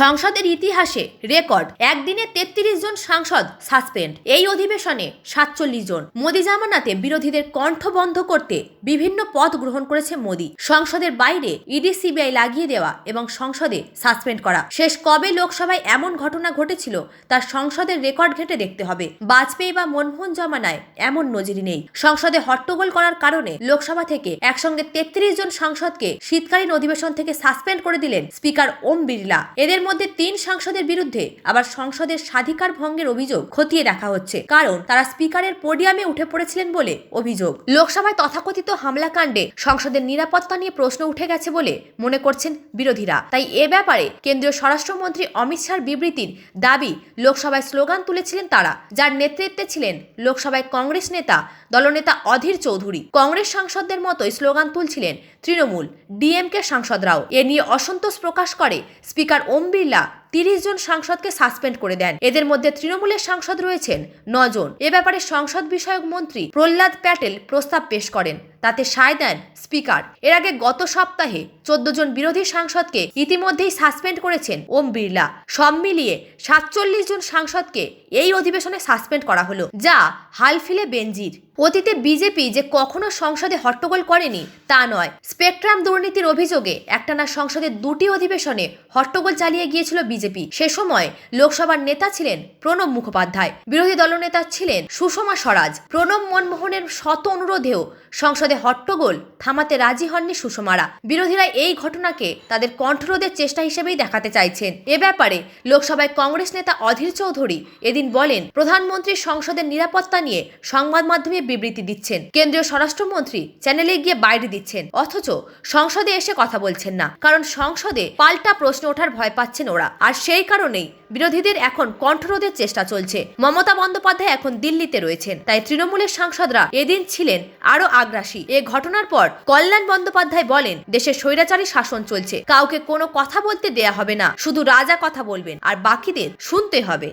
সংসদের ইতিহাসে রেকর্ড। একদিনে তেত্রিশ জন সাংসদ সাসপেন্ড। এই অধিবেশনে সাতচল্লিশ জন। মোদি জামানাতে বিরোধীদের কণ্ঠ বন্ধ করতে বিভিন্ন পথ গ্রহণ করেছে মোদি। সংসদের বাইরে ইডি, সিবিআই লাগিয়ে দেওয়া এবং সংসদে সাসপেন্ড করা। শেষ কবে লোকসভায় এমন ঘটনা ঘটেছিল তার সংসদের রেকর্ড ঘেটে দেখতে হবে। বাজপেয়ী বা মনমোহন জমানায় এমন নজির নেই। সংসদে হট্টগোল করার কারণে লোকসভা থেকে একসঙ্গে তেত্রিশ জন সাংসদকে শীতকালীন অধিবেশন থেকে সাসপেন্ড করে দিলেন স্পিকার ওম বিড়লা। এদের মধ্যে তিন সাংসদের বিরুদ্ধে আবার সংসদের স্বাধিকার ভঙ্গের অভিযোগ খতিয়ে দেখা হচ্ছে। কারণ তারা স্পিকারের পোডিয়ামে উঠে পড়েছিলেন বলে অভিযোগ। লোকসভায় তথাকথিত হামলাকাণ্ডে সংসদের নিরাপত্তা নিয়ে প্রশ্ন উঠে গেছে বলে মনে করছেন বিরোধীরা। তাই এ ব্যাপারে কেন্দ্রীয় স্বরাষ্ট্রমন্ত্রী অমিত শাহর বিবৃতির দাবি, লোকসভায় স্লোগান তুলেছিলেন তারা, যার নেতৃত্বে ছিলেন লোকসভায় কংগ্রেস নেতা, দলনেতা অধীর চৌধুরী। কংগ্রেস সাংসদদের মতোই স্লোগান তুলছিলেন তৃণমূল, ডিএমকে সাংসদরাও এ নিয়ে অসন্তোষ প্রকাশ করে স্পিকার ওম বিড়লা তিরিশ জন সাংসদকে সাসপেন্ড করে দেন। এদের মধ্যে তৃণমূলের সাংসদ রয়েছেন নজন। এ ব্যাপারে সংসদ বিষয়ক মন্ত্রী প্রহ্লাদ প্যাটেল প্রস্তাব পেশ করেন। তাতে সায় দেন স্পিকার। এর আগে গত সপ্তাহে চোদ্দ জন বিরোধী সাংসদকে ইতিমধ্যেই সাসপেন্ড করেছেন ওম বিড়লা। সব মিলিয়ে সাতচল্লিশ জন সাংসদকে এই অধিবেশনে সাসপেন্ড করা হলো, যা হালফিলে বেঞ্জির অতীতে বিজেপি যে কখনো সংসদে হট্টগোল করেনি, তা নয়। স্পেকট্রাম দুর্নীতির অভিযোগে একটানা সংসদের দুটি অধিবেশনে হট্টগোল চালিয়ে গিয়েছিল বিজেপি। সে সময় লোকসভার নেতা ছিলেন প্রণব মুখোপাধ্যায়। বিরোধী দলনেতা ছিলেন সুষমা স্বরাজ। প্রণব মনমোহনের শত অনুরোধেও সংসদে হট্টগোল, থামাতে রাজি হননি সুষমারা। বিরোধীরা এই ঘটনাকে তাদের কণ্ঠরোধের চেষ্টা হিসেবেই দেখাতে চাইছেন। এ ব্যাপারে লোকসভায় কংগ্রেস নেতা অধীর চৌধুরী এদিন বলেন, প্রধানমন্ত্রী সংসদের নিরাপত্তা নিয়ে সংবাদ মাধ্যমে বিবৃতি দিচ্ছেন। কেন্দ্রীয় স্বরাষ্ট্রমন্ত্রী চ্যানেলে গিয়ে বাইরে দিচ্ছেন। অথচ সংসদে এসে কথা বলছেন না। কারণ সংসদে পাল্টা প্রশ্ন ওঠার ভয় পাচ্ছেন ওরা। আর সেই কারণেই বিরোধীদের এখন কণ্ঠরোধের চেষ্টা চলছে। মমতা বন্দ্যোপাধ্যায় এখন দিল্লিতে রয়েছেন। তাই তৃণমূলের সাংসদরা এদিন ছিলেন আরও আগ্রাসী। এ ঘটনার পর কল্যাণ বন্দ্যোপাধ্যায় বলেন দেশে স্বৈরাচারী শাসন চলছে। কাউকে কোনো কথা বলতে দেয়া হবে না। শুধু রাজা কথা বলবেন, আর বাকিদের শুনতে হবে।